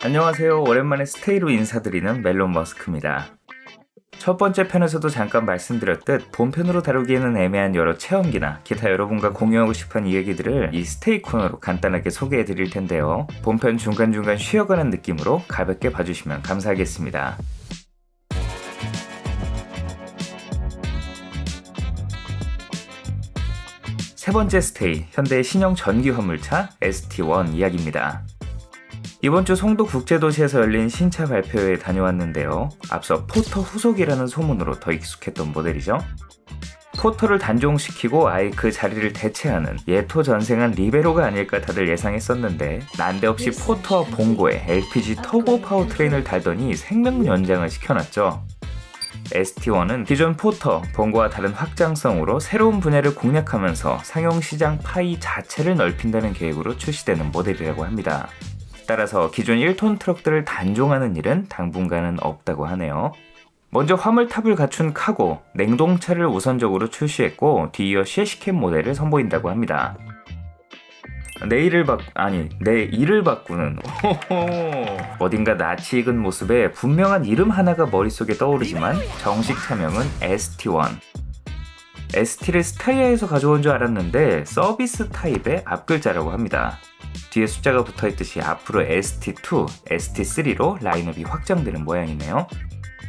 안녕하세요. 오랜만에 스테이로 인사드리는 멜론 머스크입니다. 첫 번째 편에서도 잠깐 말씀드렸듯 본편으로 다루기에는 애매한 여러 체험기나 기타 여러분과 공유하고 싶은 이야기들을 이 스테이 코너로 간단하게 소개해 드릴 텐데요. 본편 중간중간 쉬어가는 느낌으로 가볍게 봐주시면 감사하겠습니다. 세 번째 스테이, 현대의 신형 전기 화물차 ST1 이야기입니다. 이번 주 송도 국제도시에서 열린 신차 발표회에 다녀왔는데요. 앞서 포터 후속이라는 소문으로 더 익숙했던 모델이죠. 포터를 단종시키고 아예 그 자리를 대체하는 예토 전생한 리베로가 아닐까 다들 예상했었는데 난데없이 포터와 봉고에 LPG 터보 파워트레인을 달더니 생명 연장을 시켜놨죠. ST1은 기존 포터, 봉고와 다른 확장성으로 새로운 분야를 공략하면서 상용 시장 파이 자체를 넓힌다는 계획으로 출시되는 모델이라고 합니다. 따라서 기존 1톤 트럭들을 단종하는 일은 당분간은 없다고 하네요. 먼저 화물탑을 갖춘 카고, 냉동차를 우선적으로 출시했고 뒤이어 쉐시캠 모델을 선보인다고 합니다. 내 일을 바 아니 내 일을 바꾸는 어딘가 낯이 익은 모습에 분명한 이름 하나가 머릿속에 떠오르지만 정식 차명은 ST1 ST를 스타리아에서 가져온 줄 알았는데 서비스 타입의 앞글자라고 합니다. 뒤에 숫자가 붙어 있듯이 앞으로 ST2, ST3로 라인업이 확장되는 모양이네요.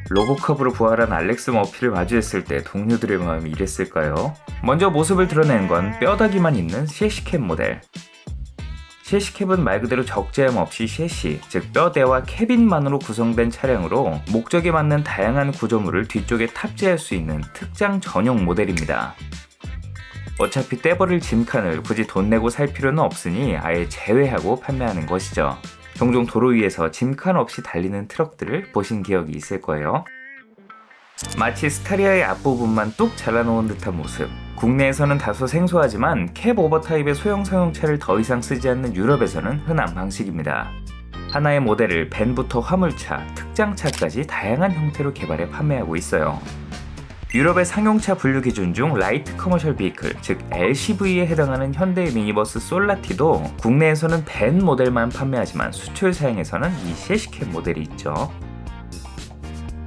로보컵으로 부활한 알렉스 머피를 마주했을 때 동료들의 마음이 이랬을까요? 먼저 모습을 드러낸 건 뼈다귀만 있는 셰시캡 모델. 셰시캡은 말 그대로 적재함 없이 셰시, 즉 뼈대와 캐빈만으로 구성된 차량으로 목적에 맞는 다양한 구조물을 뒤쪽에 탑재할 수 있는 특장 전용 모델입니다. 어차피 떼버릴 짐칸을 굳이 돈 내고 살 필요는 없으니 아예 제외하고 판매하는 것이죠. 종종 도로 위에서 짐칸 없이 달리는 트럭들을 보신 기억이 있을 거예요. 마치 스타리아의 앞부분만 뚝 잘라놓은 듯한 모습. 국내에서는 다소 생소하지만 캡 오버 타입의 소형 상용차를 더 이상 쓰지 않는 유럽에서는 흔한 방식입니다. 하나의 모델을 밴부터 화물차, 특장차까지 다양한 형태로 개발해 판매하고 있어요. 유럽의 상용차 분류 기준 중 라이트 커머셜 비클, 즉 LCV에 해당하는 현대의 미니버스 솔라티도 국내에서는 밴 모델만 판매하지만 수출 사양에서는 이 셰시캡 모델이 있죠.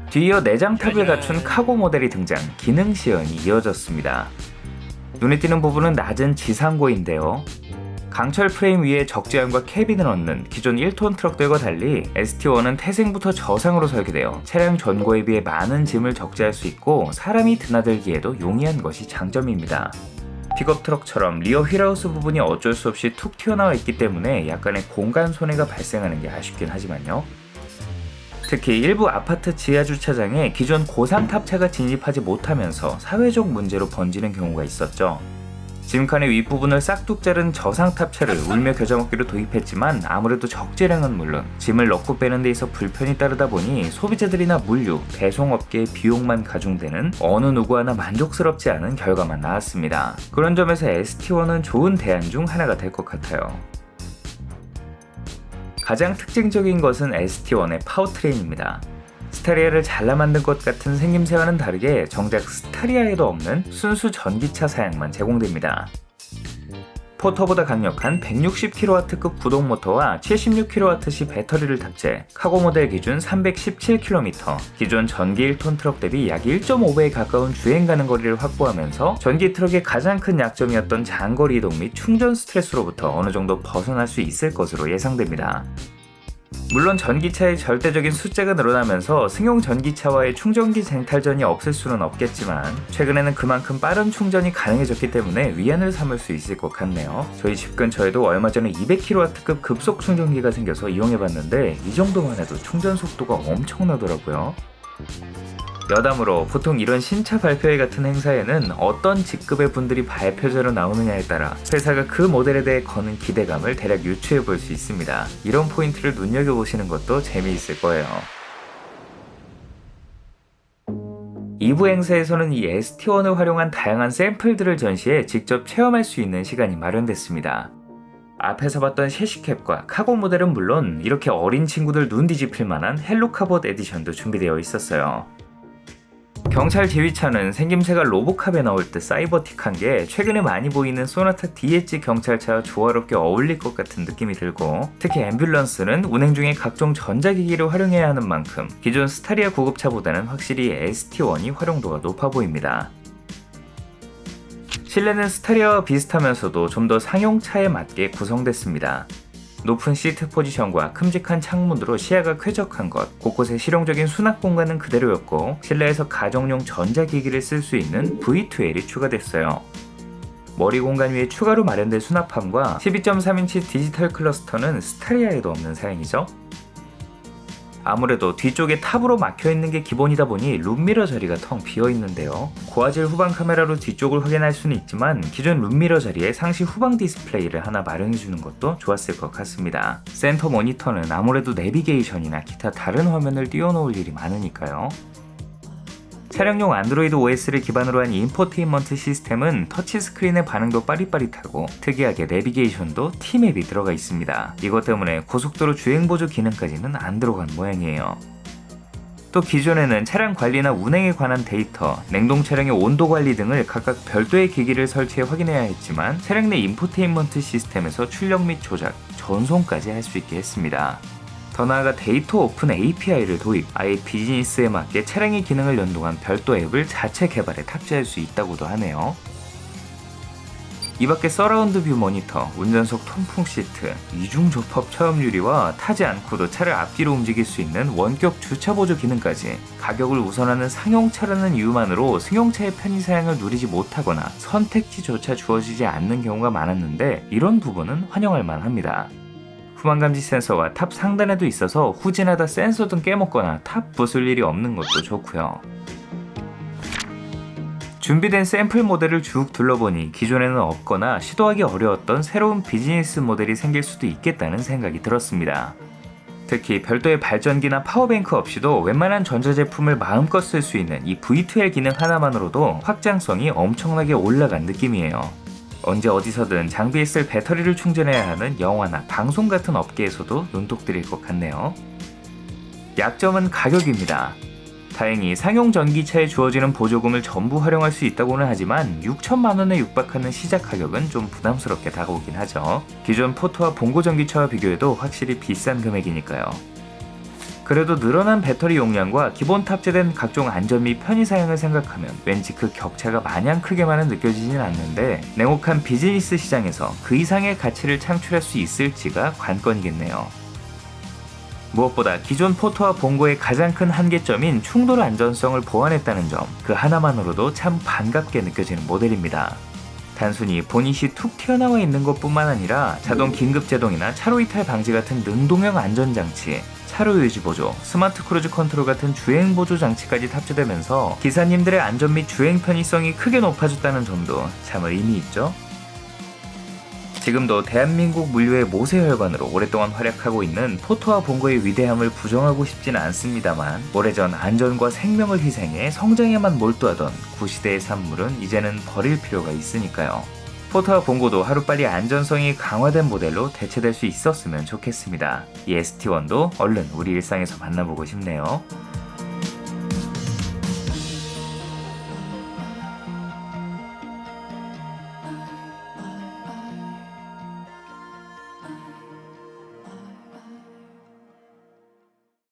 뒤이어 내장탑을 갖춘 카고 모델이 등장, 기능 시연이 이어졌습니다. 눈에 띄는 부분은 낮은 지상고인데요. 강철 프레임 위에 적재함과 캐빈을 얻는 기존 1톤 트럭들과 달리 ST1은 태생부터 저상으로 설계되어 차량 전고에 비해 많은 짐을 적재할 수 있고 사람이 드나들기에도 용이한 것이 장점입니다. 픽업 트럭처럼 리어 휠하우스 부분이 어쩔 수 없이 툭 튀어나와 있기 때문에 약간의 공간 손해가 발생하는 게 아쉽긴 하지만요. 특히 일부 아파트 지하 주차장에 기존 고상탑차가 진입하지 못하면서 사회적 문제로 번지는 경우가 있었죠. 짐칸의 윗부분을 싹둑 자른 저상 탑차를 울며 겨자먹기로 도입했지만 아무래도 적재량은 물론 짐을 넣고 빼는 데 있어 불편이 따르다 보니 소비자들이나 물류, 배송업계의 비용만 가중되는 어느 누구 하나 만족스럽지 않은 결과만 나왔습니다. 그런 점에서 ST1은 좋은 대안 중 하나가 될 것 같아요. 가장 특징적인 것은 ST1의 파워트레인입니다. 스타리아를 잘라 만든 것 같은 생김새와는 다르게 정작 스타리아에도 없는 순수 전기차 사양만 제공됩니다. 포터보다 강력한 160kW급 구동 모터와 76kWc 배터리를 탑재, 카고 모델 기준 317km, 기존 전기 1톤 트럭 대비 약 1.5배에 가까운 주행 가능 거리를 확보하면서 전기 트럭의 가장 큰 약점이었던 장거리 이동 및 충전 스트레스로부터 어느 정도 벗어날 수 있을 것으로 예상됩니다. 물론 전기차의 절대적인 숫자가 늘어나면서 승용 전기차와의 충전기 쟁탈전이 없을 수는 없겠지만 최근에는 그만큼 빠른 충전이 가능해졌기 때문에 위안을 삼을 수 있을 것 같네요. 저희 집 근처에도 얼마 전에 200kW급 급속 충전기가 생겨서 이용해봤는데 이 정도만 해도 충전 속도가 엄청나더라고요. 여담으로 보통 이런 신차 발표회 같은 행사에는 어떤 직급의 분들이 발표자로 나오느냐에 따라 회사가 그 모델에 대해 거는 기대감을 대략 유추해 볼 수 있습니다. 이런 포인트를 눈여겨보시는 것도 재미있을 거예요. 2부 행사에서는 이 ST1을 활용한 다양한 샘플들을 전시해 직접 체험할 수 있는 시간이 마련됐습니다. 앞에서 봤던 셰시캡과 카고 모델은 물론 이렇게 어린 친구들 눈 뒤집힐 만한 헬로 카봇 에디션도 준비되어 있었어요. 경찰 지휘차는 생김새가 로보캅에 나올 듯 사이버틱한 게 최근에 많이 보이는 소나타 DH 경찰차와 조화롭게 어울릴 것 같은 느낌이 들고 특히 앰뷸런스는 운행 중에 각종 전자기기를 활용해야 하는 만큼 기존 스타리아 구급차보다는 확실히 ST1이 활용도가 높아 보입니다. 실내는 스타리아와 비슷하면서도 좀 더 상용차에 맞게 구성됐습니다. 높은 시트 포지션과 큼직한 창문으로 시야가 쾌적한 것, 곳곳에 실용적인 수납 공간은 그대로였고 실내에서 가정용 전자기기를 쓸 수 있는 V2L이 추가됐어요. 머리 공간 위에 추가로 마련된 수납함과 12.3인치 디지털 클러스터는 스타리아에도 없는 사양이죠. 아무래도 뒤쪽에 탑으로 막혀 있는 게 기본이다 보니 룸미러 자리가 텅 비어 있는데요. 고화질 후방 카메라로 뒤쪽을 확인할 수는 있지만 기존 룸미러 자리에 상시 후방 디스플레이를 하나 마련해 주는 것도 좋았을 것 같습니다. 센터 모니터는 아무래도 내비게이션이나 기타 다른 화면을 띄워놓을 일이 많으니까요. 차량용 안드로이드 OS를 기반으로 한 인포테인먼트 시스템은 터치스크린의 반응도 빠릿빠릿하고 특이하게 내비게이션도 T맵이 들어가 있습니다. 이것 때문에 고속도로 주행보조 기능까지는 안 들어간 모양이에요. 또 기존에는 차량 관리나 운행에 관한 데이터, 냉동 차량의 온도 관리 등을 각각 별도의 기기를 설치해 확인해야 했지만 차량 내 인포테인먼트 시스템에서 출력 및 조작, 전송까지 할 수 있게 했습니다. 더 나아가 데이터 오픈 API를 도입, 아예 비즈니스에 맞게 차량의 기능을 연동한 별도 앱을 자체 개발해 탑재할 수 있다고도 하네요. 이 밖에 서라운드 뷰 모니터, 운전석 통풍 시트, 이중 접합 처음 유리와 타지 않고도 차를 앞뒤로 움직일 수 있는 원격 주차 보조 기능까지 가격을 우선하는 상용차라는 이유만으로 승용차의 편의 사양을 누리지 못하거나 선택지조차 주어지지 않는 경우가 많았는데 이런 부분은 환영할 만합니다. 후방 감지 센서가 탑 상단에도 있어서 후진하다 센서 등 깨먹거나 탑 부술 일이 없는 것도 좋고요. 준비된 샘플 모델을 쭉 둘러보니 기존에는 없거나 시도하기 어려웠던 새로운 비즈니스 모델이 생길 수도 있겠다는 생각이 들었습니다. 특히 별도의 발전기나 파워뱅크 없이도 웬만한 전자제품을 마음껏 쓸 수 있는 이 V2L 기능 하나만으로도 확장성이 엄청나게 올라간 느낌이에요. 언제 어디서든 장비에 쓸 배터리를 충전해야 하는 영화나 방송 같은 업계에서도 눈독 들일 것 같네요. 약점은 가격입니다. 다행히 상용 전기차에 주어지는 보조금을 전부 활용할 수 있다고는 하지만 6천만 원에 육박하는 시작 가격은 좀 부담스럽게 다가오긴 하죠. 기존 포트와 봉고 전기차와 비교해도 확실히 비싼 금액이니까요. 그래도 늘어난 배터리 용량과 기본 탑재된 각종 안전 및 편의 사양을 생각하면 왠지 그 격차가 마냥 크게만은 느껴지진 않는데 냉혹한 비즈니스 시장에서 그 이상의 가치를 창출할 수 있을지가 관건이겠네요. 무엇보다 기존 포토와 봉고의 가장 큰 한계점인 충돌 안전성을 보완했다는 점, 그 하나만으로도 참 반갑게 느껴지는 모델입니다. 단순히 보닛이 툭 튀어나와 있는 것 뿐만 아니라 자동 긴급 제동이나 차로 이탈 방지 같은 능동형 안전장치, 차로 유지 보조, 스마트 크루즈 컨트롤 같은 주행 보조 장치까지 탑재되면서 기사님들의 안전 및 주행 편의성이 크게 높아졌다는 점도 참 의미 있죠. 지금도 대한민국 물류의 모세혈관으로 오랫동안 활약하고 있는 포토와 봉고의 위대함을 부정하고 싶지는 않습니다만 오래전 안전과 생명을 희생해 성장에만 몰두하던 구시대의 산물은 이제는 버릴 필요가 있으니까요. 포토와 봉고도 하루빨리 안전성이 강화된 모델로 대체될 수 있었으면 좋겠습니다. 이 ST1도 얼른 우리 일상에서 만나보고 싶네요.